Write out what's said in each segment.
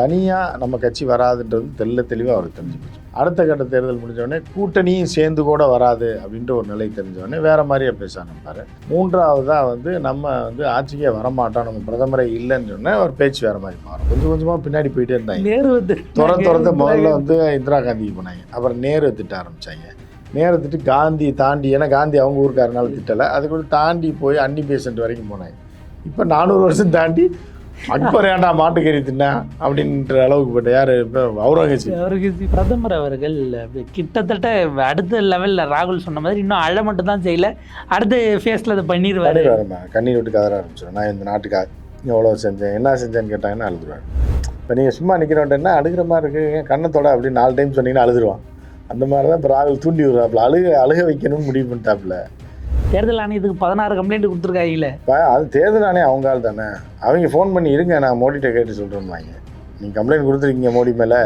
தனியாக நம்ம கட்சி வராதுன்றது தெல்ல தெளிவாக அவருக்கு தெரிஞ்சு போச்சு அடுத்த கட்ட தேர்தல் முடிஞ்ச உடனே கூட்டணியும் சேர்ந்து கூட வராது அப்படின்ற ஒரு நிலை தெரிஞ்ச உடனே வேற மாதிரியே பேச ஆரம்பிப்பார் மூன்றாவதாக வந்து நம்ம வந்து ஆட்சிக்கே வரமாட்டோம் நம்ம பிரதமரே இல்லைன்னு சொன்னே ஒரு பேச்சு வேற மாதிரி மாறும். கொஞ்சம் கொஞ்சமாக பின்னாடி போயிட்டே இருந்தாங்க. நேரு வந்து துற துறந்து முதல்ல வந்து இந்திரா காந்திக்கு போனாங்க. அப்புறம் நேரு திட்ட ஆரம்பிச்சாங்க. நேரு திட்டு காந்தி தாண்டி ஏன்னா காந்தி அவங்க ஊருக்காரனால திட்டலை. அதுக்குள்ள தாண்டி போய் அன்னி பேசண்ட் வரைக்கும் போனாங்க. இப்போ நானூறு வருஷம் தாண்டி அக்பர் ஏன்டா மாட்டுக்கறி தின்னா அப்படின்ற அளவுக்கு போட்ட யார்? அவுரங்கசீப் அவருக்கு இது பிரதமர் அவர்கள் கிட்டத்தட்ட அடுத்த லெவலில் ராகுல் சொன்ன மாதிரி இன்னும் அழ மட்டும் தான் செய்யல. அடுத்த ஃபேஸில் அதை பண்ணிடுவாரு கண்ணீர் விட்டு கதற ஆரம்பிச்சிடும் நான் இந்த நாட்டுக்காக எவ்வளோ செஞ்சேன்? என்ன செஞ்சேன்னு கேட்டாங்கன்னா அழுதுருவாங்க இப்போ நீங்கள் சும்மா நிற்கிறோன்ட்டுன்னா அழுகிற மாதிரி இருக்கு? கண்ணத்தோட அப்படின்னு நாலு டைம் சொன்னீங்கன்னா அழுதுருவான். அந்த மாதிரி தான் இப்போ ராகுல் தூண்டி விடுறாப்புல. அழுக அழுக வைக்கணும்னு முடிவு பண்ணிட்டாப்புல. தேர்தல் ஆணையத்துக்கு பதினாறு கம்ப்ளைண்ட் கொடுத்துருக்காங்கல்ல. அது தேர்தல் ஆணையம் அவங்க ஆள் தானே. அவங்க ஃபோன் பண்ணி இருங்க நான் மோடிகிட்ட கேட்டு சொல்கிறோம்னாங்க நீங்கள் கம்ப்ளைண்ட் கொடுத்துருக்கீங்க மோடி மேலே.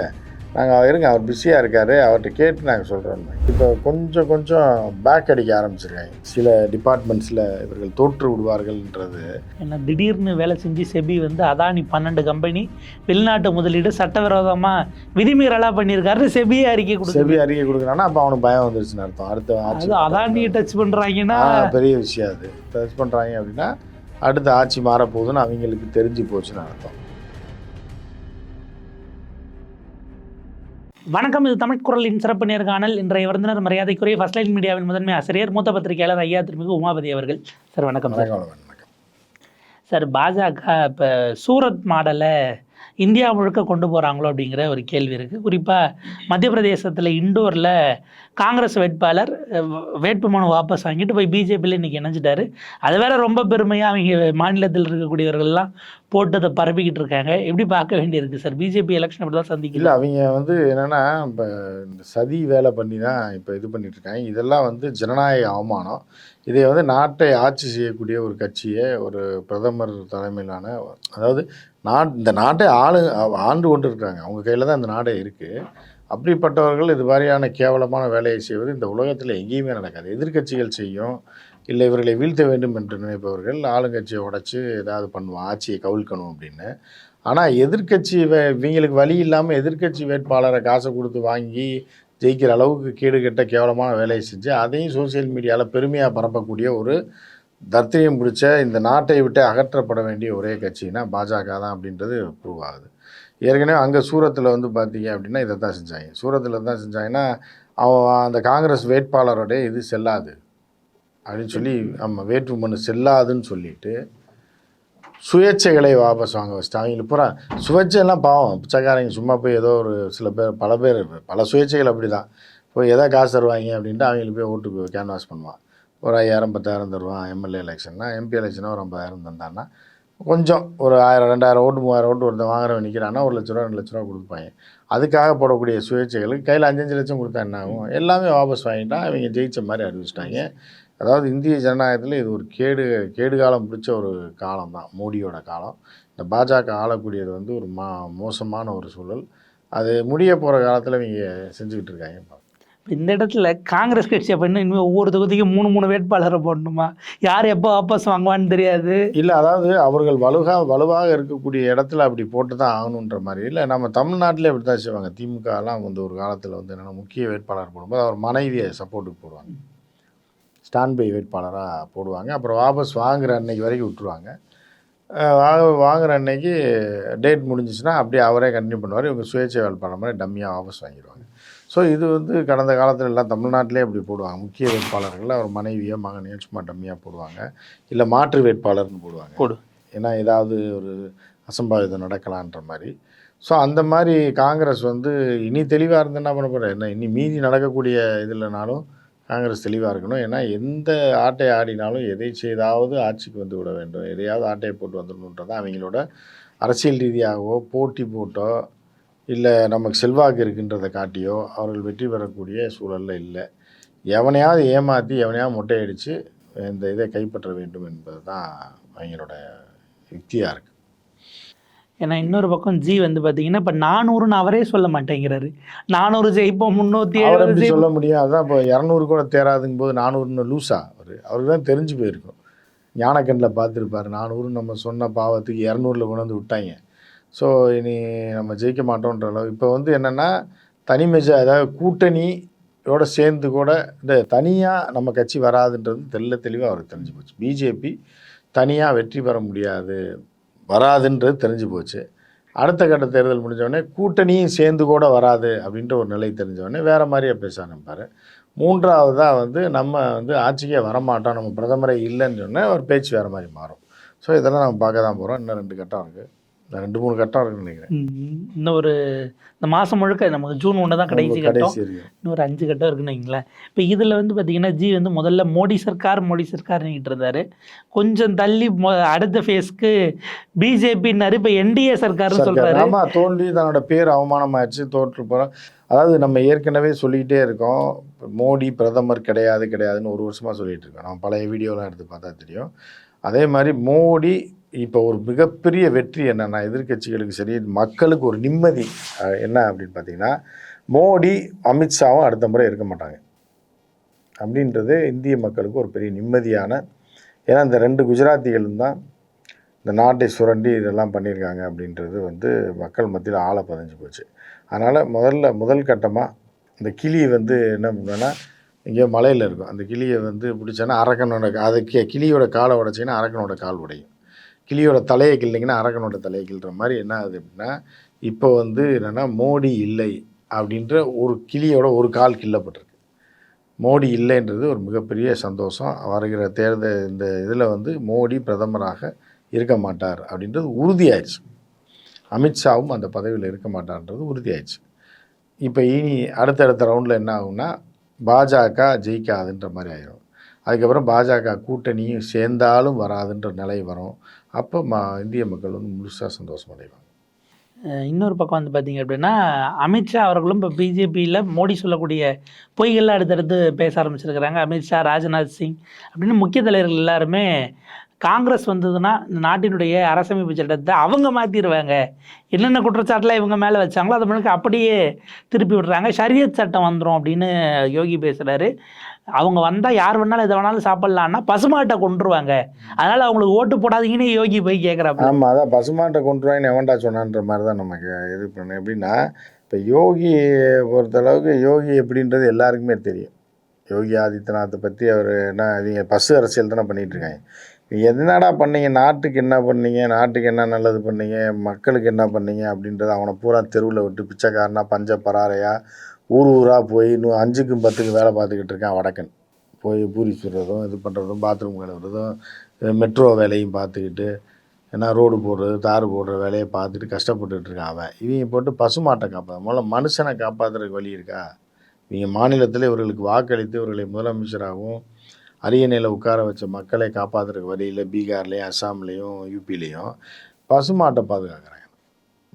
நாங்கள் இருங்க அவர் பிஸியாக இருக்கார். அவர்கிட்ட கேட்டு நாங்கள் சொல்கிறோம் இப்போ கொஞ்சம் கொஞ்சம் பேக் அடிக்க ஆரம்பிச்சிருக்காங்க சில டிபார்ட்மெண்ட்ஸில் இவர்கள் தோற்று விடுவார்கள்ன்றது. என்ன திடீர்னு வேலை செஞ்சு செபி வந்து அதானி பன்னெண்டு கம்பெனி வெளிநாட்டு முதலீடு சட்டவிரோதமாக விதிமீறலாக பண்ணியிருக்காரு. செபியே அறிக்கை கொடுத்து செவி அறிக்கை கொடுக்குறான்னா அப்போ அவனுக்கு பயம் வந்துருச்சுன்னு அர்த்தம். அடுத்த அதானியை டச் பண்ணுறாங்கன்னா பெரிய விஷயம் அது. டச் பண்ணுறாங்க அப்படின்னா அடுத்த ஆட்சி மாறப்போகுதுன்னு அவங்களுக்கு தெரிஞ்சு போச்சுன்னு அர்த்தம். வணக்கம் இது தமிழ் குரலின் சிறப்பு நேர்காணல். இன்றைய விருந்தினர் மரியாதைக்குரிய ஃபர்ஸ்ட் லைன் மீடியாவின் முதன்மை ஆசிரியர் மூத்த பத்திரிகையாளர் ஐயா திருமிகு உமாபதி அவர்கள். சார் வணக்கம் சார். சார் பாஜக இப்போ சூரத் மாடலை இந்தியா முழுக்க கொண்டு போகிறாங்களோ அப்படிங்கிற ஒரு கேள்வி இருக்குது குறிப்பாக மத்திய பிரதேசத்தில் இண்டோரில் காங்கிரஸ் வேட்பாளர் வேட்புமனு வாபஸ் வாங்கிட்டு போய் பிஜேபியில் இன்றைக்கி இணைஞ்சிட்டாரு. அது வேற ரொம்ப பெருமையாக அவங்க மாநிலத்தில் இருக்கக்கூடியவர்கள்லாம் போட்டு அதை பரப்பிக்கிட்டு இருக்காங்க. எப்படி பார்க்க வேண்டியிருக்கு சார்? பிஜேபி எலெக்ஷன் அப்படி தான் சந்திக்கல அவங்க வந்து என்னென்னா இப்போ இந்த சதி வேலை பண்ணி தான் இப்போ இது பண்ணிட்டு இருக்காங்க. இதெல்லாம் வந்து ஜனநாயக அவமானம். இதை வந்து நாட்டை ஆட்சி செய்யக்கூடிய ஒரு கட்சியை ஒரு பிரதமர் தலைமையிலான அதாவது நாட் இந்த நாட்டை ஆளு ஆண்டு கொண்டு இருக்கிறாங்க அவங்க கையில் தான் இந்த நாடே இருக்குது அப்படிப்பட்டவர்கள் இது மாதிரியான கேவலமான வேலையை செய்வது இந்த உலகத்தில் எங்கேயுமே நடக்காது. எதிர்க்கட்சிகள் செய்யும் இல்லை இவர்களை வீழ்த்த வேண்டும் என்று நினைப்பவர்கள் ஆளுங்கட்சியை உடச்சி ஏதாவது பண்ணுவோம் ஆட்சியை கவிழ்க்கணும் அப்படின்னு. ஆனால் எதிர்க்கட்சி வே இவங்களுக்கு வழி இல்லாமல் எதிர்க்கட்சி வேட்பாளரை காசை கொடுத்து வாங்கி ஜெயிக்கிற அளவுக்கு கேடு கெட்ட கேவலமான வேலையை செஞ்சு அதையும் சோஷியல் மீடியாவில் பெருமையாக பரப்பக்கூடிய ஒரு தர்த்தியம் பிடிச்ச இந்த நாட்டை விட்டு அகற்றப்பட வேண்டிய ஒரே கட்சினா பாஜக தான் அப்படின்றது ப்ரூவ் ஆகுது. ஏற்கனவே அங்கே சூரத்தில் வந்து பார்த்தீங்க அப்படின்னா இதை தான் செஞ்சாங்க. சூரத்தில் தான் செஞ்சாங்கன்னா அவன் அந்த காங்கிரஸ் வேட்பாளரோடைய இது செல்லாது அப்படின்னு சொல்லி ஆமாம் வேட்புமனு செல்லாதுன்னு சொல்லிட்டு சுயேட்சைகளை வாபஸ் வாங்க வச்சுட்டு அவங்களுக்கு பூரா சுயேட்சையெல்லாம் பாவம். பிச்சைக்காரங்க சும்மா போய் ஏதோ ஒரு சில பேர் பல பேர் பல சுயேட்சைகள் அப்படி தான் போய் எதா காசு தருவாங்க அப்படின்ட்டு அவங்களுக்கு போய் ஓட்டு கேன்வாஸ் பண்ணுவான். ஒரு ஐயாயிரம் பத்தாயிரம் தருவான் எம்எல்ஏ எலெக்ஷன்னா எம்பி எலெக்ஷனாக ஒரு ஐம்பதாயிரம் தந்தான்னா கொஞ்சம் ஒரு ஆயிரம் ரெண்டாயிரம் ஓட்டு மூவாயிரம் ஓட்டு ஒருத்தன் வாங்குறவன் நிற்கிறான்னா ஒரு லட்ச ரூபா ரெண்டு லட்ச ரூபா கொடுப்பாங்க. அதுக்காக போடக்கூடிய சுயேட்சைகளுக்கு கையில் அஞ்சஞ்சு லட்சம் கொடுத்தா என்ன ஆகும்? எல்லாமே வாபஸ் வாங்கிட்டா அவங்க ஜெயிச்ச மாதிரி அறிவிச்சிட்டாங்க. அதாவது இந்திய ஜனநாயகத்தில் இது ஒரு கேடு கேடு காலம் பிடிச்ச ஒரு காலம் தான் மோடியோட காலம். இந்த பாஜக ஆளக்கூடியது வந்து ஒரு மா மோசமான ஒரு சூழல். அது முடிய போகிற காலத்தில் இவங்க செஞ்சுக்கிட்டு இருக்காங்க இந்த இடத்துல காங்கிரஸ் கட்சியை பண்ணி இனிமேல் ஒவ்வொரு தொகுதிக்கும் மூணு மூணு வேட்பாளரை போடணுமா? யார் எப்போ வாபஸ் வாங்குவான்னு தெரியாது. இல்லை அதாவது அவர்கள் வலுகா வலுவாக இருக்கக்கூடிய இடத்துல அப்படி போட்டு தான் ஆகணுன்ற மாதிரி. இல்லை நம்ம தமிழ்நாட்டிலே அப்படி தான் செய்வாங்க திமுகலாம் வந்து ஒரு காலத்தில் வந்து என்னென்னா முக்கிய வேட்பாளர் போடும்போது அவர் மனைவியை சப்போர்ட்டுக்கு போடுவாங்க. ஸ்டாண்ட் பை வேட்பாளராக போடுவாங்க. அப்புறம் வாபஸ் வாங்குற அன்னைக்கு வரைக்கும் விட்டுருவாங்க. வாங்க வாங்குற அன்னைக்கு டேட் முடிஞ்சிச்சுன்னா அப்படியே அவரே கண்டினியூ பண்ணுவார். இவங்க சுயேட்சை வேட்பாளர் மாதிரி டம்மியாக வாபஸ் வாங்கிடுவாங்க. ஸோ இது வந்து கடந்த காலத்துல எல்லாம் தமிழ்நாட்டிலே அப்படி போடுவாங்க. முக்கிய வேட்பாளர்கள் அவர் மனைவியோ மகனையோ சும்மா டம்மியாக போடுவாங்க. இல்லை மாற்று வேட்பாளர்னு போடுவாங்க. போடு. ஏன்னா ஏதாவது ஒரு அசம்பாவிதம் நடக்கலான்ற மாதிரி. ஸோ அந்த மாதிரி காங்கிரஸ் வந்து இனி தெளிவாக இருந்து என்ன பண்ண போகிறேன் என்ன இனி மீதி நடக்கக்கூடிய இதுலனாலும் காங்கிரஸ் தெளிவாக இருக்கணும். ஏன்னா எந்த ஆட்டை ஆடினாலும் எதை செய்தாவது ஆட்சிக்கு வந்து விட வேண்டும். எதையாவது ஆட்டையை போட்டு வந்துடணுன்றதான் அவங்களோட அரசியல் ரீதியாகவோ போட்டி போட்டோ இல்லை நமக்கு செல்வாக்கு இருக்குன்றதை காட்டியோ அவர்கள் வெற்றி பெறக்கூடிய சூழலில் இல்லை. எவனையாவது ஏமாற்றி எவனையாவது மொட்டையடித்து இந்த இதை கைப்பற்ற வேண்டும் என்பது தான் அவங்களோட யுக்தியாக இருக்குது ஏன்னா இன்னொரு பக்கம் ஜி வந்து பார்த்தீங்கன்னா இப்போ நானூறுன்னு அவரே சொல்ல மாட்டேங்கிறாரு. நானூறு ஜெயிப்போம் முந்நூற்றி எழுபது சொல்ல முடியும்? அதான் இப்போ இரநூறு கூட தேராதுங்க போது நானூறுன்னு லூஸா அவர். அவருக்கு தான் தெரிஞ்சு போயிருக்கும். ஞானக்கண்ணில் பார்த்துருப்பாரு நானூறு நம்ம சொன்ன பாவத்துக்கு இரநூறுல கொண்டு வந்து விட்டாங்க. ஸோ இனி நம்ம ஜெயிக்க மாட்டோன்ற அளவு. இப்போ வந்து என்னென்னா தனி மெஜா அதாவது கூட்டணியோட சேர்ந்து கூட இந்த தனியாக நம்ம கட்சி வராதுன்றது தெள்ள தெளிவாக அவருக்கு தெரிஞ்சு போச்சு. பிஜேபி தனியாக வெற்றி பெற முடியாது வராதுன்றது தெரிஞ்சு போச்சு. அடுத்த கட்ட தேர்தல் முடிஞ்சவொடனே கூட்டணியும் சேர்ந்து கூட வராது அப்படின்ற ஒரு நிலை தெரிஞ்சவொடனே வேறு மாதிரியே பேச ஆரம்பிப்பார். மூன்றாவதாக வந்து நம்ம வந்து ஆட்சிக்கே வரமாட்டோம் நம்ம பிரதமரே இல்லைன்னு சொன்னால் ஒரு பேச்சு வேறு மாதிரி மாறும். ஸோ இதெல்லாம் நம்ம பார்க்க தான் போகிறோம் இன்னும் ரெண்டு கட்டம் இருக்குது ரெண்டு மூணு கட்டம் இருக்குன்னு நினைக்கிறேன். இன்னும் ஒரு இந்த மாதம் முழுக்க நமக்கு ஜூன் ஒன்று தான் கடைசி கட்டம். இன்னும் ஒரு அஞ்சு கட்டம் இருக்குன்னு வைங்களேன். இப்போ இதில் வந்து பார்த்தீங்கன்னா ஜி வந்து முதல்ல மோடி சர்க்கார் மோடி சர்க்கார்னுக்கிட்டு இருந்தார். கொஞ்சம் தள்ளி அடுத்த ஃபேஸ்க்கு பிஜேபின்னாரு இப்போ என்டிஏ சர்க்கார்னு சொல்கிறாரு ஆமா தோல்வி தன்னோட பேர் அவமானமாயிடுச்சு தோற்று போகிறோம் அதாவது நம்ம ஏற்கனவே சொல்லிக்கிட்டே இருக்கோம். மோடி பிரதமர் கிடையாது கிடையாதுன்னு ஒரு வருஷமாக சொல்லிட்டு இருக்கோம். நம்ம பழைய வீடியோலாம் எடுத்து பார்த்தா தெரியும். அதே மாதிரி மோடி இப்போ ஒரு மிகப்பெரிய வெற்றி என்னென்னா எதிர்க்கட்சிகளுக்கு சரி மக்களுக்கு ஒரு நிம்மதி என்ன அப்படின்னு பார்த்தீங்கன்னா மோடி அமித்ஷாவும் அடுத்த முறை இருக்க மாட்டாங்க. அப்படின்றது இந்திய மக்களுக்கு ஒரு பெரிய நிம்மதியான ஏன்னா இந்த ரெண்டு குஜராத்திகளும் தான் இந்த நாட்டை சுரண்டி இதெல்லாம் பண்ணியிருக்காங்க அப்படின்றது வந்து மக்கள் மத்தியில் ஆளை பதிஞ்சு போச்சு. அதனால் முதல்ல முதல் கட்டமாக இந்த கிளி வந்து என்ன பண்ணுன்னா இங்கே மலையில் இருக்கும். அந்த கிளியை வந்து பிடிச்சோன்னா அரக்கனோட அது கிளியோட காலை உடைச்சிங்கன்னா அரக்கனோட கால் உடையும். கிளியோட தலையை கிள்ளிங்கன்னா அரக்கனோட தலையை கிள்ற மாதிரி என்ன ஆகுது அப்படின்னா இப்போ வந்து என்னென்னா மோடி இல்லை அப்படின்ற ஒரு கிளியோட ஒரு கால் கிள்ளப்பட்டிருக்கு. மோடி இல்லைன்றது ஒரு மிகப்பெரிய சந்தோஷம். வருகிற தேர்தல் இந்த இதில் வந்து மோடி பிரதமராக இருக்க மாட்டார் அப்படின்றது உறுதியாயிடுச்சு. அமித்ஷாவும் அந்த பதவியில் இருக்க மாட்டார்ன்றது உறுதியாயிடுச்சு. இப்போ இனி அடுத்தடுத்த ரவுண்டில் என்ன ஆகும்னா பாஜக ஜெயிக்காதுன்ற மாதிரி ஆயிரும். அதுக்கப்புறம் பாஜக கூட்டணியும் சேர்ந்தாலும் வராதுன்ற நிலை வரும். அப்போ மா இந்திய மக்கள் வந்து முழுசாக சந்தோஷம் அடைவாங்க இன்னொரு பக்கம் வந்து பார்த்தீங்க அப்படின்னா அமித்ஷா அவர்களும் இப்போ பிஜேபியில் மோடி சொல்லக்கூடிய பொய்கள்லாம் அடுத்தடுத்து பேச ஆரம்பிச்சிருக்கிறாங்க. அமித்ஷா ராஜ்நாத் சிங் அப்படின்னு முக்கிய தலைவர்கள் எல்லாருமே காங்கிரஸ் வந்ததுன்னா இந்த நாட்டினுடைய அரசமைப்பு சட்டத்தை அவங்க மாற்றிடுவாங்க என்னென்ன குற்றச்சாட்டுலாம் இவங்க மேலே வச்சாங்களோ அதை முழுக்க அப்படியே திருப்பி விடுறாங்க. ஷரியத் சட்டம் வந்துடும் அப்படின்னு யோகி பேசுகிறாரு அவங்க வந்தால் யார் வேணாலும் எதை வேணாலும் சாப்பிட்லான்னா பசுமாட்டை கொண்டுருவாங்க அதனால் அவங்களுக்கு ஓட்டு போடாதீங்கன்னு யோகி போய் கேட்குறாங்க ஆமாம் அதான் பசுமாட்டை கொண்டுருவாங்கன்னு எவன்டா சொன்னான்ற மாதிரி தான் நமக்கு இது பண்ணு. எப்படின்னா இப்போ யோகி பொறுத்தளவுக்கு யோகி எப்படின்றது எல்லாருக்குமே தெரியும். யோகி ஆதித்யநாத்தை பற்றி அவர் என்ன இவங்க பசு அரசியல் தானே பண்ணிகிட்ருக்காங்க என்னடா பண்ணீங்க? நாட்டுக்கு என்ன பண்ணீங்க? நாட்டுக்கு என்ன நல்லது பண்ணீங்க? மக்களுக்கு என்ன பண்ணீங்க? அப்படின்றத அவனை பூரா தெருவில் விட்டு பிச்சைக்காரனா பஞ்ச பராரையா ஊர் ஊராக போய் இன்னும் அஞ்சுக்கும் பத்துக்கும் வேலை பார்த்துக்கிட்டு இருக்கான் வடக்கன். போய் பூரி சுடுறதும் இது பண்ணுறதும் பாத்ரூம் கழுவுறதும் மெட்ரோ வேலையும் பார்த்துக்கிட்டு ஏன்னா ரோடு போடுறது தார் போடுற வேலையை பார்த்துட்டு கஷ்டப்பட்டுட்டு இருக்கான் அவன். இவங்க போட்டு பசுமாட்டை காப்பாற்ற முதல்ல மனுஷனை காப்பாற்றுறதுக்கு வழி இருக்கா? இவங்க மாநிலத்தில் இவர்களுக்கு வாக்களித்து இவர்களை முதலமைச்சராகவும் அரியணையில் உட்கார வச்ச மக்களை காப்பாற்றுறதுக்கு வழியில் பீகார்லேயும் அஸ்ஸாம்லேயும் யூபிலேயும் பசுமாட்டை பாதுகாக்கிறாங்க.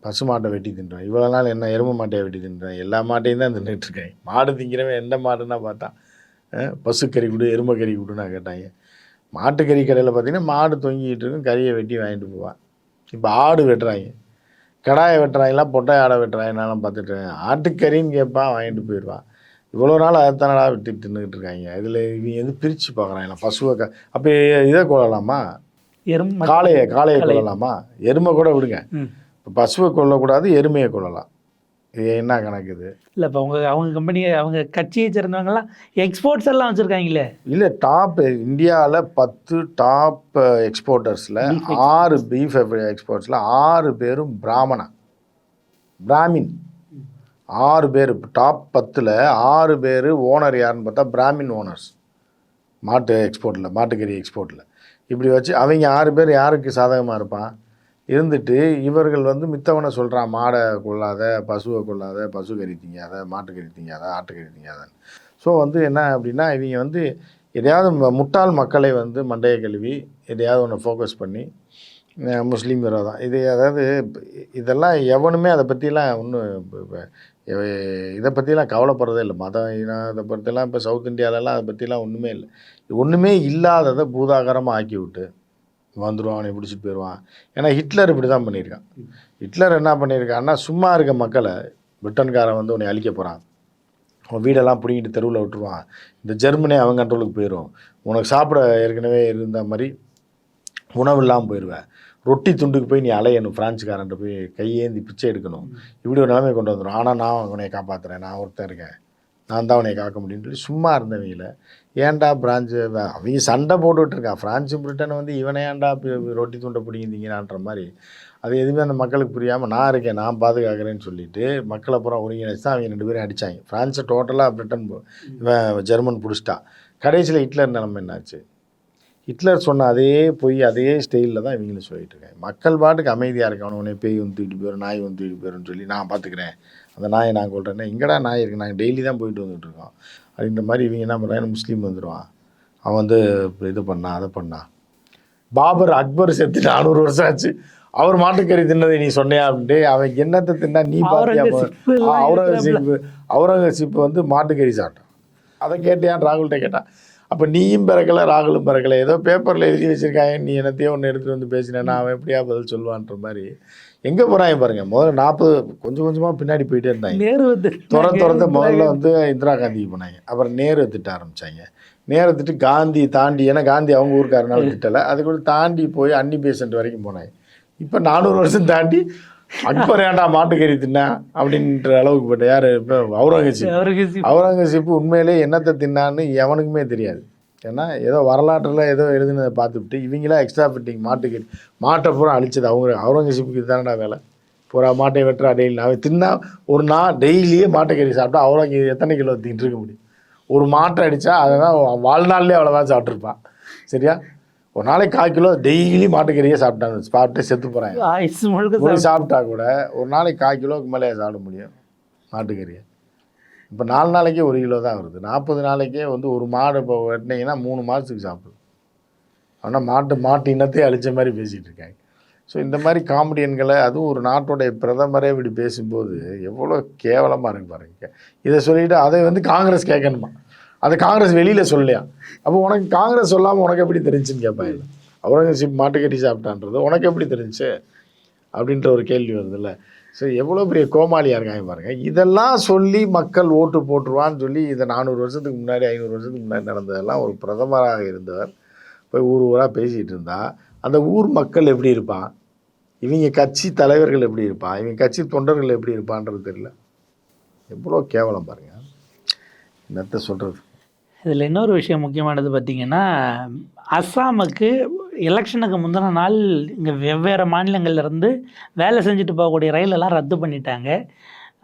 பசுமாட்டை வெட்டி தின்றான் இவ்வளோ நாள் என்ன எருமை மாட்டையை வெட்டி தின்றான் எல்லா மாட்டையும் தான் தின்னுட்டு இருக்காங்க மாடு திங்கிறவன் எந்த மாடுன்னா பார்த்தா அஹ், பசுக்கறி கொடு எருமை கறி கொடுன்னா கேட்டாங்க. மாட்டுக்கறி கடையில் பார்த்தீங்கன்னா மாடு தொங்கிட்டு இருக்கும் கறியை வெட்டி வாங்கிட்டு போவான். இப்போ ஆடு வெட்டுறாங்க. கடாயை வெட்டுறாங்களா பொட்டை ஆடை வெட்டுறாங்கனாலும் பார்த்துட்டு. ஆட்டுக்கறின்னு கேட்பான் வாங்கிட்டு போயிடுவான். இவ்வளோ நாள் அதைத்தானடா வெட்டி தின்னுக்கிட்டு இருக்காங்க. இதில் இவங்க எது பிரித்து பார்க்குறாங்களா பசுவை க அப்போ இதை கொள்ளலாமா எறும்பு காளையை காளையை காளை. கொள்ளலாமா எருமை கூட விடுங்க. பசுவை கொல்லக்கூடாது எருமையை கொள்ளலாம் இது என்ன கணக்கு இது? இல்லை இப்போ அவங்க அவங்க கம்பெனி அவங்க கட்சியை சேர்ந்தவங்கலாம் எக்ஸ்போர்ட்ஸ் எல்லாம் வச்சுருக்காங்களே இல்லை டாப் இந்தியாவில் பத்து டாப் எக்ஸ்போர்ட்டர்ஸில் ஆறு பீஃப் எக்ஸ்போர்ட்ஸில் ஆறு பேரும் பிராமணா. பிராமின். ஆறு பேர் டாப் பத்தில் ஆறு பேர் ஓனர் யாருன்னு பார்த்தா பிராமின் ஓனர்ஸ் மாட்டு எக்ஸ்போர்ட்டில் மாட்டுக்கறி எக்ஸ்போர்ட்டில் இப்படி வச்சு அவங்க ஆறு பேர் யாருக்கு சாதகமாக இருப்பான்? இருந்துட்டு இவர்கள் வந்து மித்தவனை சொல்கிறான் மாடை கொள்ளாத பசுவை கொள்ளாத பசு கறி திங்காத மாட்டுக்கறி திங்காத ஆட்டுக்கறி திங்காதன்னு. ஸோ வந்து என்ன அப்படின்னா இவங்க வந்து எதையாவது ம- முட்டாள் மக்களை வந்து மண்டையை கழுவி எதையாவது ஒன்று ஃபோக்கஸ் பண்ணி முஸ்லீம் விரோதம் இது அதாவது இதெல்லாம் எவனுமே அதை பற்றிலாம் ஒன்றும் இதை பற்றிலாம் கவலைப்படுறதே இல்லை. மதம் இதை பற்றிலாம் இப்போ சவுத் இந்தியாவிலலாம் அதை பற்றிலாம் ஒன்றுமே இல்லை. ஒன்றுமே இல்லாததை பூதாகரமாக ஆக்கி விட்டு வந்துடுவான் அவனை பிடிச்சிட்டு போயிடுவான். ஏன்னா ஹிட்லர் இப்படி தான் பண்ணியிருக்கான். ஹிட்லர் என்ன பண்ணியிருக்கான்னா சும்மா இருக்க மக்களை பிரிட்டன்காரன் வந்து உன்னை அழிக்க போகிறான் உன் வீடெல்லாம் பிடிங்கிட்டு தெருவில் விட்டுருவான். இந்த ஜெர்மனி அவன் கண்ட்ரோலுக்கு போயிடும் உனக்கு சாப்பிட ஏற்கனவே இருந்த மாதிரி உணவு இல்லாமல் போயிடுவேன் ரொட்டி துண்டுக்கு போய் நீ அலையணும் பிரான்ச்சுக்காரன்ட்ட போய் கையேந்தி பிச்சை எடுக்கணும். இப்படி ஒரு நிலைமை கொண்டு வந்துடும் ஆனால் நான் உன்னை காப்பாற்றுறேன் நான் ஒருத்தன் இருக்கேன். நான் தான் உன்னை காக்க முடியும்னு சொல்லி சும்மா இருந்தவங்கள ஏன்டா பிரான்ச்சு அவங்க சண்டை போட்டுக்கிட்டு இருக்கான் ஃப்ரான்ஸு பிரிட்டன் வந்து இவனை ஏன்டா ரொட்டி துண்டை பிடிங்கிருந்தீங்கன்னான்ற மாதிரி. அது எதுவுமே அந்த மக்களுக்கு புரியாமல் நான் இருக்கேன் நான் பாதுகாக்கிறேன்னு சொல்லிட்டு மக்களை அப்புறம் ஒருங்கிணைச்சு தான் அவங்க ரெண்டு பேரும் அடித்தாங்க ஃப்ரான்ஸை டோட்டலாக பிரிட்டன் இவன் ஜெர்மன் பிடிச்சிட்டா. கடைசியில் ஹிட்லர் நிலைமை என்னாச்சு? ஹிட்லர் சொன்ன அதே பொய் அதே ஸ்டைலில் தான் இவங்களும் சொல்லிட்டு இருக்காங்க மக்கள் பாட்டுக்கு அமைதியாக இருக்கான் உனே பேய் வந்து தூக்கிட்டு போயிடும் நாய் வந்து தூக்கிட்டு போயிடும்னு சொல்லி நான் பார்த்துக்கிறேன் அந்த நாயை நான் கொள்றேன்னா எங்கடா நாய் இருக்குது நாங்கள் டெய்லி தான் போயிட்டு வந்துட்டு அப்படின்ற மாதிரி இவங்க என்ன பண்ணுறாங்க முஸ்லீம் வந்துடுவான் அவன் வந்து இது பண்ணான் அதை பண்ணான் பாபர் அக்பர் செத்து நானூறு வருஷம் ஆச்சு. அவர் மாட்டுக்கறி தின்னதை நீ சொன்னியா அப்படின்ட்டு அவன் என்னத்தை தின்னா நீ பார்த்தியா அவுரங்கசீப் எல்லாம் அவுரங்கசீப் அவுரங்கசீப் வந்து மாட்டுக்கறி சாப்பிட்டான். அதை கேட்டியான்னு ராகுல்கிட்ட கேட்டான். அப்போ நீயும் பிறக்கல ராகுலும் பிறக்கல. ஏதோ பேப்பரில் எழுதி வச்சிருக்காங்க. நீ என்னத்தையோ ஒன்று எடுத்துகிட்டு வந்து பேசினேன்னா அவன் எப்படியா பதில் சொல்லுவான்ற மாதிரி. எங்கே போகிறாங்க பாருங்க முதல்ல நாற்பது கொஞ்சம் கொஞ்சமாக பின்னாடி போயிட்டே இருந்தாங்க. நேரு வந்து துற துறந்து முதல்ல வந்து இந்திரா காந்திக்கு போனாங்க. அப்புறம் நேரு திட்ட ஆரம்பிச்சாங்க. நேரு திட்டு காந்தி தாண்டி ஏன்னா காந்தி அவங்க ஊருக்காரனால திட்டலை. அதுக்குள்ள தாண்டி போய் அன்னி பேசன்ட் வரைக்கும் போனாங்க. இப்போ நானூறு வருஷம் தாண்டி அக்பர் ஏன்டா மாட்டுக்கறி தின்னா அப்படின்ற அளவுக்கு போட்ட யார்? இப்போ அவுரங்கசீப். அவுரங்கசீப். அவுரங்கசீப் உண்மையிலே என்னத்தை தின்னான்னு எவனுக்குமே தெரியாது. ஏன்னா ஏதோ வரலாற்றில் ஏதோ எழுதுனதை பார்த்துவிட்டு இவங்களா எக்ஸ்ட்ரா ஃபிட்டிங் மாட்டுக்கறி மாட்டை பூரா அழிச்சது. அவங்க அவுரங்கசீப்புக்கு இதுதானடா வேலை? பூரா மாட்டை வெட்டுறா டெய்லி அவன் தின்னா ஒரு நாள் டெய்லியே மாட்டுக்கறி சாப்பிட்டா அவ்வளோ எத்தனை கிலோ தின்ட்டு இருக்க முடியும்? ஒரு மாட்டை அடித்தா அதை தான் வாழ்நாள்லேயே அவ்வளோதான் சாப்பிட்ருப்பான் சரியா? ஒரு நாளைக்கு கால் கிலோ டெய்லி மாட்டுக்கறியே சாப்பிட்டாங்க சாப்பிட்டு செத்து போகிறாங்க சாப்பிட்டா கூட ஒரு நாளைக்கு கால் கிலோவுக்கு மேலே சாப்பிட முடியும் மாட்டுக்கறியை இப்போ நாலு நாளைக்கே ஒரு கிலோ தான் வருது. நாற்பது நாளைக்கே வந்து ஒரு மாடு இப்போ வெட்டினீங்கன்னா மூணு மாதத்துக்கு சாப்பிடுது ஆனால் மாட்டு மாட்டு இனத்தை அழிச்ச மாதிரி பேசிகிட்டு இருக்காங்க. ஸோ இந்த மாதிரி காமெடியன்களை அதுவும் ஒரு நாட்டுடைய பிரதமரே இப்படி பேசும்போது எவ்வளோ கேவலமாக இருக்கு பாருங்க. இதை சொல்லிட்டு அதை வந்து காங்கிரஸ் கேட்கணுமா? அதை காங்கிரஸ் வெளியில் சொல்லலையா? அப்போ உனக்கு காங்கிரஸ் சொல்லாமல் உனக்கு எப்படி தெரிஞ்சுன்னு கேட்பாங்க. அவுரங்கசீப் மாட்டுக்கட்டி சாப்பிட்டான்றது உனக்கு எப்படி தெரிஞ்சுச்சு அப்படின்ற ஒரு கேள்வி வருதுல்ல. ஸோ எவ்வளோ பெரிய கோமாளியாக இருக்காங்க பாருங்கள் இதெல்லாம் சொல்லி மக்கள் ஓட்டு போட்டுருவான்னு சொல்லி இதை நானூறு வருஷத்துக்கு முன்னாடி ஐநூறு வருஷத்துக்கு முன்னாடி நடந்ததெல்லாம் ஒரு பிரதமராக இருந்தவர். போய் ஊர் ஊராக பேசிகிட்டு இருந்தா. அந்த ஊர் மக்கள் எப்படி இருப்பான் இவங்க கட்சி தலைவர்கள் எப்படி இருப்பான் இவங்க கட்சி தொண்டர்கள் எப்படி இருப்பான்றது தெரியல. எவ்வளோ கேவலம் பாருங்கள் என்னத்த சொல்கிறது இதில் இன்னொரு விஷயம் முக்கியமானது பார்த்திங்கன்னா அஸ்ஸாமுக்கு எலெக்ஷனுக்கு முந்தின நாள் இங்கே வெவ்வேறு மாநிலங்கள்லேருந்து வேலை செஞ்சுட்டு போகக்கூடிய ரயிலெல்லாம் ரத்து பண்ணிட்டாங்க.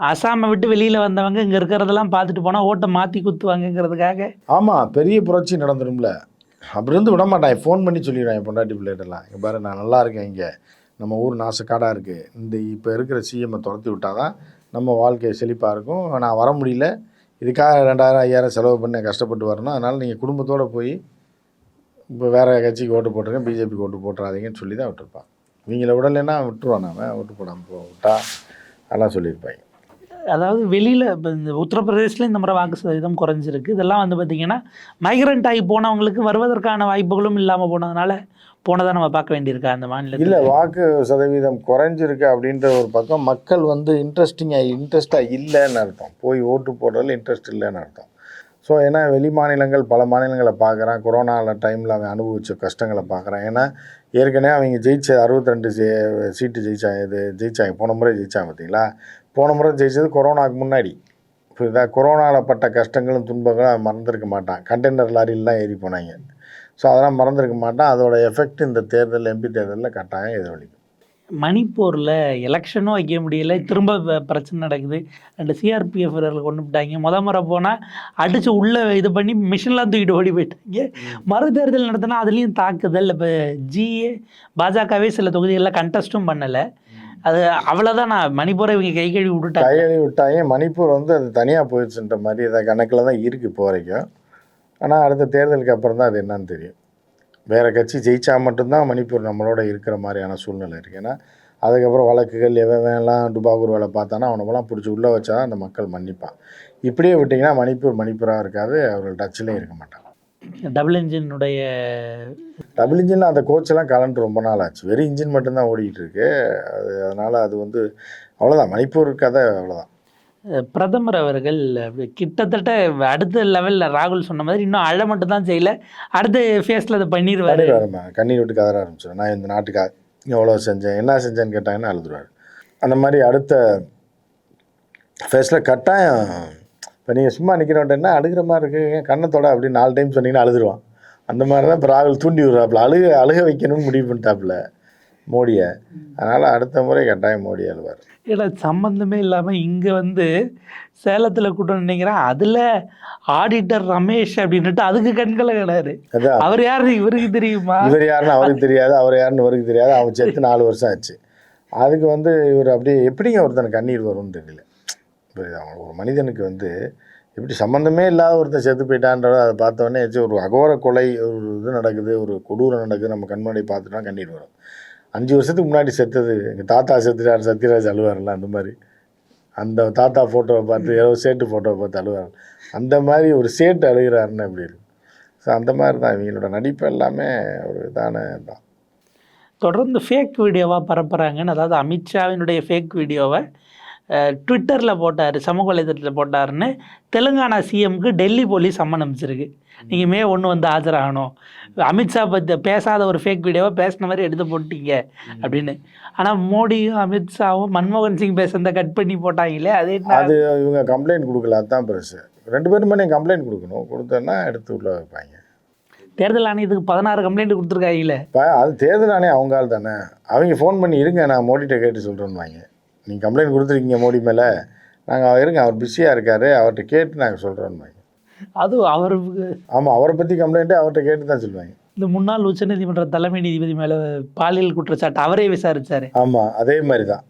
அஸ்ஸாமை விட்டு வெளியில் வந்தவங்க இங்கே இருக்கிறதெல்லாம் பார்த்துட்டு போனால் ஓட்டை மாற்றி குத்துவாங்கங்கிறதுக்காக. ஆமாம் பெரிய புரட்சி நடந்துரும்ல. அப்படி இருந்து விட மாட்டான். ஃபோன் பண்ணி சொல்லிடுவேன் என் பொண்டாட்டி பிள்ளைகிட்டலாம். இங்கே பாரு நான் நல்லா இருக்கேன் இங்கே. நம்ம ஊர் நாசக்காடாக இருக்குது இந்த இப்போ இருக்கிற சிஎம்மை துரத்தி விட்டால் தான் நம்ம வாழ்க்கை செழிப்பாக இருக்கும். நான் வர முடியல. இதுக்காக ரெண்டாயிரம் ஐயாயிரம் செலவு பண்ணி கஷ்டப்பட்டு வரணும். அதனால் நீங்கள் குடும்பத்தோடு போய் இப்போ வேறு கட்சிக்கு ஓட்டு போட்டுருங்க பிஜேபிக்கு ஓட்டு போட்டுறாதீங்கன்னு சொல்லி தான் விட்டுருப்பான் இவங்கள விடலைன்னா விட்டுருவான் அவன் ஓட்டு போடாமல் போ விட்டா அதெல்லாம் சொல்லியிருப்பாங்க. அதாவது வெளியில் இப்போ இந்த உத்தரப்பிரதேசில் இந்த முறை வாக்கு சதவீதம் குறைஞ்சிருக்கு. இதெல்லாம் வந்து பார்த்திங்கன்னா மைக்ரண்ட் ஆகி போனவங்களுக்கு வருவதற்கான வாய்ப்புகளும் இல்லாமல் போனதுனால போனதாக நம்ம பார்க்க வேண்டியிருக்கா அந்த மாநிலத்தில்? இல்லை வாக்கு சதவீதம் குறைஞ்சிருக்கு அப்படின்ற ஒரு பக்கம் மக்கள் வந்து இன்ட்ரெஸ்டிங்காக இன்ட்ரெஸ்டாக இல்லைன்னு அர்த்தம். போய் ஓட்டு போடுறதுல இன்ட்ரெஸ்ட் இல்லைன்னு அர்த்தம். ஸோ ஏன்னா வெளி மாநிலங்கள் பல மாநிலங்களை பார்க்குறான். கொரோனாவில் டைமில் அவன் அனுபவித்த கஷ்டங்களை பார்க்குறான். ஏன்னா ஏற்கனவே அவங்க ஜெயிச்ச அறுபத்தி ரெண்டு சீட்டு ஜெயிச்சாங்க இது ஜெயிச்சாங்க. போன முறை ஜெயிச்சாங்க பார்த்தீங்களா? போன முறை ஜெயிச்சது கொரோனாவுக்கு முன்னாடி. புரியுதா? கொரோனாவில் பட்ட கஷ்டங்களும் துன்பங்களும் மறந்துருக்க மாட்டான். கண்டெய்னர் லாரிலாம் ஏறி போனாங்க. ஸோ அதெல்லாம் மறந்துருக்க மாட்டான். அதோட எஃபெக்ட் இந்த தேர்தல் எம்பி தேர்தலில் கட்டாயம் எதிரொலிக்கும் மணிப்பூரில் எலெக்ஷனும் வைக்க முடியல. திரும்ப பிரச்சனை நடக்குது. ரெண்டு சிஆர்பிஎஃப் வீரர்கள் கொண்டு விட்டாங்க. முத முறை போனால் அடித்து உள்ளே இது பண்ணி மிஷின்லாம் தூக்கிட்டு ஓடி போயிட்டாங்க. மறு தேர்தல் நடத்தினா அதுலேயும் தாக்குதல். இப்போ ஜிஏ பாஜகவே சில தொகுதிகளில் கண்டெஸ்ட்டும் பண்ணலை. அது அவ்வளோதான் நான் மணிப்பூரை இவங்க கை கழுவி விட்டுட்டாங்க. கையெழி விட்டாங்க. மணிப்பூர் வந்து அது தனியாக போயிடுச்சுன்ற மாதிரி இதை கணக்கில் தான் இருக்குது இப்போ வரைக்கும். ஆனால் அடுத்த தேர்தலுக்கு அப்புறம் தான் அது என்னன்னு தெரியும். வேறு கட்சி ஜெயிச்சா மட்டும்தான் மணிப்பூர் நம்மளோட இருக்கிற மாதிரியான சூழ்நிலை இருக்குது ஏன்னா அதுக்கப்புறம் வழக்குகள் எவன் எல்லாம் டுபாகூர் வேலை பார்த்தானா அவனவெல்லாம் பிடிச்சி உள்ளே வச்சா தான் அந்த மக்கள் மன்னிப்பான். இப்படியே விட்டிங்கன்னா மணிப்பூர் மணிப்பூராக இருக்காது அவர்கள் டச்சிலே இருக்க மாட்டாங்க. டபுள் இன்ஜினுடைய டபுள் இன்ஜினில் அந்த கோச்செல்லாம் கலந்து ரொம்ப நாள் ஆச்சு. வெறும் இன்ஜின் மட்டும்தான் ஓடிக்கிட்டு இருக்கு. அது அதனால் அது வந்து அவ்வளோதான் மணிப்பூர் கதை அவ்வளோதான் பிரதமர் அவர்கள் அப்படி கிட்டத்தட்ட அடுத்த லெவலில் ராகுல் சொன்ன மாதிரி இன்னும் அழ மட்டும் தான் செய்யல. அடுத்த ஃபேஸில் அதை பண்ணிடுவார் கண்ணீர் விட்டு கதற ஆரம்பிச்சிடும் நான் இந்த நாட்டுக்காக எவ்வளோ செஞ்சேன் என்ன செஞ்சேன்னு கேட்டாங்கன்னா அழுதுருவார். அந்த மாதிரி அடுத்த ஃபேஸில் கட்டாயம் இப்போ நீங்கள் சும்மா என்ன அழுகிற மாதிரி இருக்குது கண்ணத்தோட அப்படின்னு நாலு டைம் சொன்னீங்கன்னா அழுதுருவான். அந்த மாதிரி தான் இப்போ ராகுல் தூண்டி விடுறாப்புல. அழுக அழுக வைக்கணும்னு முடிவு பண்ணிட்டாப்புல. மோடியை. அதனால் அடுத்த முறை கட்டாயம் மோடி அழுவார் ஏன்னா சம்மந்தமே இல்லாமல் இங்கே வந்து சேலத்தில் கூட்டம் நினைக்கிறேன் அதில் ஆடிட்டர் ரமேஷ் அப்படின்னுட்டு அதுக்கு கண்களை கிடாரு அதான் அவர் யாரு? இவருக்கு தெரியுமா? இவர் யாருன்னு அவருக்கு தெரியாது அவர் யாருன்னு இவருக்கு தெரியாது. அவன் செத்து நாலு வருஷம் ஆச்சு. அதுக்கு வந்து இவர் அப்படியே எப்படிங்க ஒருத்தனுக்கு கண்ணீர் வரும்னு தெரியல. புரியுதா ஒரு மனிதனுக்கு வந்து எப்படி சம்மந்தமே இல்லாத ஒருத்தன் செத்து போயிட்டான்றத அதை பார்த்தோன்னே ஒரு அகோர கொலை ஒரு இது நடக்குது ஒரு கொடூரம் நடக்குது நம்ம கண்முன்னாடி பார்த்துட்டா கண்ணீர் வரும். அஞ்சு வருஷத்துக்கு முன்னாடி செத்தது. எங்கள் தாத்தா செத்துட்டார் சத்யராஜ் அழுவார்ல அந்த மாதிரி. அந்த தாத்தா ஃபோட்டோவை பார்த்து ஏதோ சேட்டு ஃபோட்டோவை பார்த்து அழுவார். அந்த மாதிரி ஒரு சேட்டு அழுகிறாருன்னு அப்படி இருக்கு. ஸோ அந்த மாதிரி தான் இவங்களோட நடிப்பு எல்லாமே ஒரு இதான தான் தொடர்ந்து ஃபேக் வீடியோவாக பரப்புகிறாங்கன்னு அதாவது அமித்ஷாவினுடைய ஃபேக் வீடியோவை ட்விட்டரில் போட்டார் சமூக வலைதளத்தில் போட்டாருன்னு தெலுங்கானா சிஎம்க்கு டெல்லி போலீஸ் சம்மன் அனுப்பிச்சிருக்கு நீங்கள் மே ஒன்று வந்து ஆஜராகணும். அமித்ஷா பற்றி பேசாத ஒரு ஃபேக் வீடியோவை பேசின மாதிரி எடுத்து போட்டீங்க அப்படின்னு. ஆனால் மோடியும் அமித்ஷாவும் மன்மோகன் சிங் பேசுறத கட் பண்ணி போட்டாங்களே அது அது இவங்க கம்ப்ளைண்ட் கொடுக்கல அதுதான் பெருசு. ரெண்டு பேரும் மேலே கம்ப்ளைண்ட் கொடுக்கணும். கொடுத்தோன்னா எடுத்து உள்ள வைப்பாங்க. தேர்தல் ஆணையத்துக்கு பதினாறு கம்ப்ளைண்ட் கொடுத்துருக்காங்களே. இப்போ அது தேர்தல் ஆணையம் அவங்க ஆள் தானே. அவங்க ஃபோன் பண்ணி இருங்க நான் மோடிகிட்ட கேட்டு சொல்கிறேன்னுவாங்க நீங்கள் கம்ப்ளைண்ட் கொடுத்துருக்கீங்க மோடி மேலே. நாங்கள் இருங்க அவர் பிஸியாக இருக்காரு. அவர்கிட்ட கேட்டு நாங்கள் சொல்கிறோன்னுவாங்க அது அவருக்கு ஆமாம் அவரை பற்றி கம்ப்ளைண்ட்டு அவர்கிட்ட கேட்டு தான் சொல்லுவாங்க. இந்த முன்னாள் உச்சநீதிமன்ற தலைமை நீதிபதி மேலே பாலியல் குற்றச்சாட்டு அவரே விசாரிச்சாரு. ஆமாம் அதே மாதிரி தான்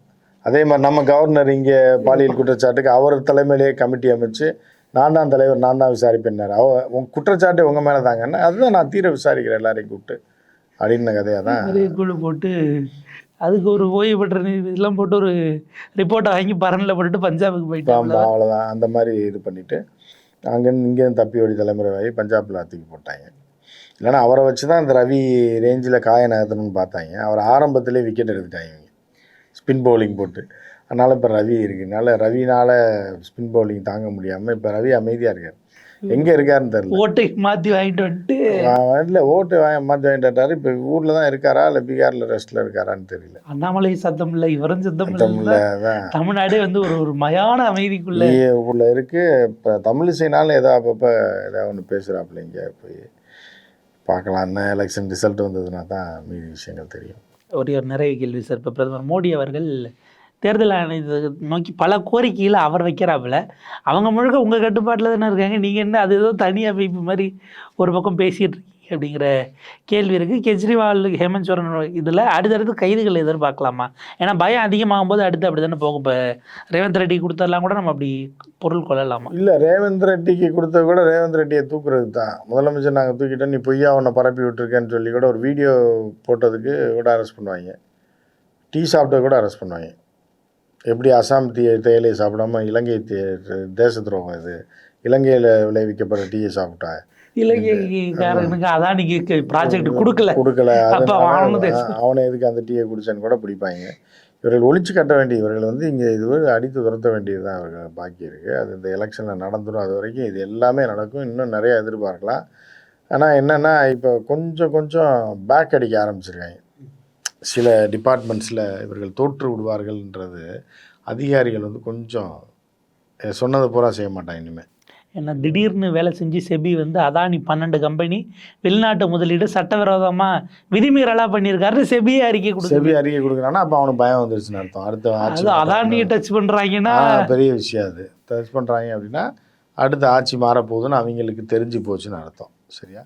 அதே மாதிரி நம்ம கவர்னர் இங்கே பாலியல் குற்றச்சாட்டுக்கு அவர் தலைமையிலேயே கமிட்டி அமைச்சு நான் தான் தலைவர் நான் தான் விசாரிப்பேன்னாரு. அவ உங்க குற்றச்சாட்டு உங்கள் மேலே தாங்கன்னா அதுதான் நான் தீர விசாரிக்கிறேன் எல்லாரையும் கூப்பிட்டு. அப்படின்னு கதையாக தான் குழு போட்டு அதுக்கு ஒரு ஓய்வு பெற்ற இதெல்லாம் போட்டு ஒரு ரிப்போர்ட்டை வாங்கி பரனில் போட்டுட்டு பஞ்சாபுக்கு ஆமாம் அவ்வளோதான் அந்த மாதிரி இது பண்ணிவிட்டு அங்கேருந்து இங்கேருந்து தப்பி ஓடி தலைமுறை ஆகி பஞ்சாபில் தூக்கி போட்டாங்க. இல்லைன்னா அவரை வச்சு தான் இந்த ரவி ரேஞ்சில் காய நகர்த்தணும்னு பார்த்தாங்க. அவர் ஆரம்பத்திலே விக்கெட் எடுத்துட்டாங்க இவங்க. ஸ்பின் பவுலிங் போட்டு. அதனால் இப்போ ரவி இருக்குனால ரவினால ஸ்பின் பவுலிங் தாங்க முடியாமல் இப்போ ரவி அமைதியாக இருக்கார். எங்கே இருக்காருன்னு தெரில ஓட்டை மாற்றி வாங்கிட்டு வந்துட்டு. இல்லை ஓட்டு வாங்க மாற்றி வாங்கிட்டாரு இப்போ ஊரில் தான் இருக்காரா? இல்லை பீகாரில் ரெஸ்ட்டில் இருக்காரான்னு தெரியல. அண்ணாமலை சத்தம் இல்லை இவரும் சத்தம் இல்லை. தமிழ்நாடே வந்து ஒரு ஒரு மயான அமைதிக்குள்ள. உள்ள இருக்குது இப்போ தமிழிசைனாலும் ஏதோ அப்பப்போ ஏதோ ஒன்று பேசுகிறாப்புல இங்கே போய் பார்க்கலாம். என்ன எலெக்ஷன் ரிசல்ட் வந்ததுன்னா தான் மீதி விஷயங்கள் தெரியும். ஒரே ஒரு நிறைய கேள்வி சார். இப்போ பிரதமர் மோடி அவர்கள் தேர்தல் ஆணையத்தை நோக்கி பல கோரிக்கையில் அவர் வைக்கிறாப்புல. அவங்க முழுக்க உங்கள் கட்டுப்பாட்டில் தானே இருக்காங்க. நீங்கள் என்ன அது ஏதோ தனி அமைப்பு மாதிரி ஒரு பக்கம் பேசிகிட்டு இருக்கீங்க அப்படிங்கிற கேள்வி இருக்குது கெஜ்ரிவால் ஹேமந்த் சோரன் இதில் அடுத்தடுத்து கைதுகள் எதிர்பார்க்கலாமா? ஏன்னா பயம் அதிகமாகும் போது அடுத்து அப்படி தானே போகும். இப்போ ரேவந்த் ரெட்டி கொடுத்ததெல்லாம் கூட நம்ம அப்படி பொருள் கொள்ளலாமா? இல்லை ரேவந்த் ரெட்டிக்கு கொடுத்த கூட ரேவந்த் ரெட்டியை தூக்குறது தான். முதலமைச்சர் நாங்கள் தூக்கிட்டோம் நீ பொய்யா உன்னை பரப்பி விட்டுருக்கேன்னு சொல்லி கூட ஒரு வீடியோ போட்டதுக்கு கூட அரெஸ்ட் பண்ணுவாங்க. டீ சாப்பிட்ட கூட அரெஸ்ட் பண்ணுவாங்க. எப்படி அசாம் தீ தேயிலையை சாப்பிடாம இலங்கை தேச துரோகம் இது? இலங்கையில் விளைவிக்கப்படுற டீயை சாப்பிட்டா? இலங்கைக்காரனுக்கு அதான் நீங்கள் ப்ராஜெக்ட் கொடுக்கல. கொடுக்கல. அவனை எதுக்கு அந்த டீயை குடிச்சான்னு கூட பிடிப்பாங்க. இவர்கள் ஒழிச்சு கட்ட வேண்டிய இவர்கள் வந்து இங்கே இது அடித்து துரத்த வேண்டியது தான் அவர்கள் பாக்கி இருக்குது அது இந்த எலெக்ஷனில் நடந்துடும் அது வரைக்கும் இது எல்லாமே நடக்கும். இன்னும் நிறைய எதிர்பார்க்கலாம். ஆனால் என்னென்னா இப்போ கொஞ்சம் கொஞ்சம் பேக் அடிக்க ஆரம்பிச்சிருக்காங்க. சில டிபார்ட்மெண்ட்ஸில் இவர்கள் தோற்று விடுவார்கள்ன்றது அதிகாரிகள் வந்து கொஞ்சம் சொன்னதை பூரா செய்ய மாட்டாங்க இனிமேல் ஏன்னா திடீர்னு வேலை செஞ்சு செபி வந்து அதானி பன்னெண்டு கம்பெனி வெளிநாட்டு முதலீடு சட்டவிரோதமாக விதிமீறலாக பண்ணியிருக்காரு செபியே அறிக்கை கொடுக்குது. செபி அறிக்கை கொடுக்குறான்னா அப்போ அவனுக்கு பயம் வந்துருச்சுன்னு அர்த்தம். அடுத்த ஆட்சி அது அதானியை டச் பண்ணுறாங்கன்னா பெரிய விஷயம் அது. டச் பண்ணுறாங்க அப்படின்னா அடுத்த ஆட்சி மாறப்போகுதுன்னு அவங்களுக்கு தெரிஞ்சு போச்சுன்னு அர்த்தம். சரியா?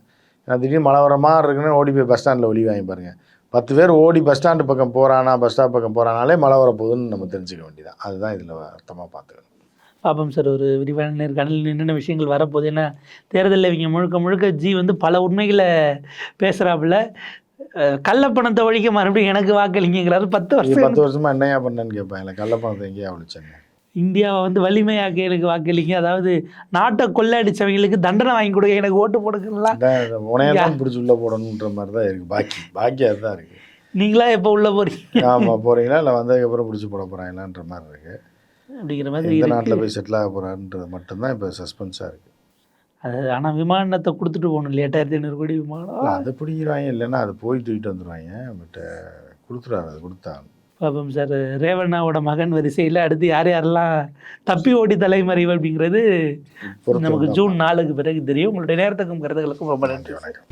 ஏன்னா திடீர்னு மழை வர மாதிரி இருக்குன்னு ஓடி போய் பஸ் ஸ்டாண்டில் ஒளி வாங்கி பாருங்க. பத்து பேர் ஓடி பஸ் ஸ்டாண்டு பக்கம் போகிறானா பஸ் ஸ்டாப் பக்கம் போகிறானாலே மழை வரப்போகுதுன்னு நம்ம தெரிஞ்சுக்க வேண்டியதான் அதுதான் இதில் அர்த்தமாக பார்த்துக்கணும். பாப்போம் சார் ஒரு விரிவான நேர்காணலில் என்னென்ன விஷயங்கள் வரப்போகுது. ஏன்னா தேர்தலில் இவங்க முழுக்க முழுக்க ஜி வந்து பல உண்மைகளை பேசுகிறாப்புல கள்ளப்பணத்தை ஒழிக்க மறுபடியும் எனக்கு வாக்களிங்கிறாரு பத்து வருஷம் பத்து வருஷமா. என்னையா பண்ணேன்னு கேட்பாங்களே கள்ளப்பணத்தை எங்கேயா அவளிச்சேன்னு இந்தியாவை வந்து வலிமையாக்க எனக்கு வாக்களிங்க அதாவது நாட்டை கொள்ளையடிச்சவங்களுக்கு தண்டனை வாங்கி கொடுங்க எனக்கு ஓட்டு போடுக்கலாம் உனையெல்லாம் பிடிச்சி உள்ளே போடணுன்ற மாதிரி தான் இருக்குது பாக்கி பாக்கி அதுதான் இருக்குது நீங்களா எப்போ உள்ள போறீங்க? ஆமாம் போகிறீங்களா இல்லை வந்ததுக்கப்புறம் பிடிச்சி போட போகிறாங்களான்ற மாதிரி இருக்குது அப்படிங்கிற மாதிரி இருக்கு. நாட்டில் போய் செட்டில் ஆக போகிறான்றது மட்டும்தான் இப்போ சஸ்பென்ஸாக இருக்குது அது ஆனால் விமானத்தை கொடுத்துட்டு போகணும் இல்லையா? எட்டாயிரத்தி ஐநூறு கோடி விமானம். அதை பிடிக்கிறாங்க. இல்லைன்னா அதை போய் தூக்கிட்டு வந்துடுவாங்க பட் கொடுத்துருவாரு அது கொடுத்தாங்க பாப்போம் சார் ரேவண்ணாவோட மகன் வரிசையில் அடுத்து யார் யாரெல்லாம் தப்பி ஓடி தலைமறைவு அப்படிங்கிறது நமக்கு ஜூன் நாலுக்கு பிறகு தெரியும். உங்களுடைய நேரத்துக்கும் கருத்துக்களுக்கும் ரொம்ப நன்றி வணக்கம்.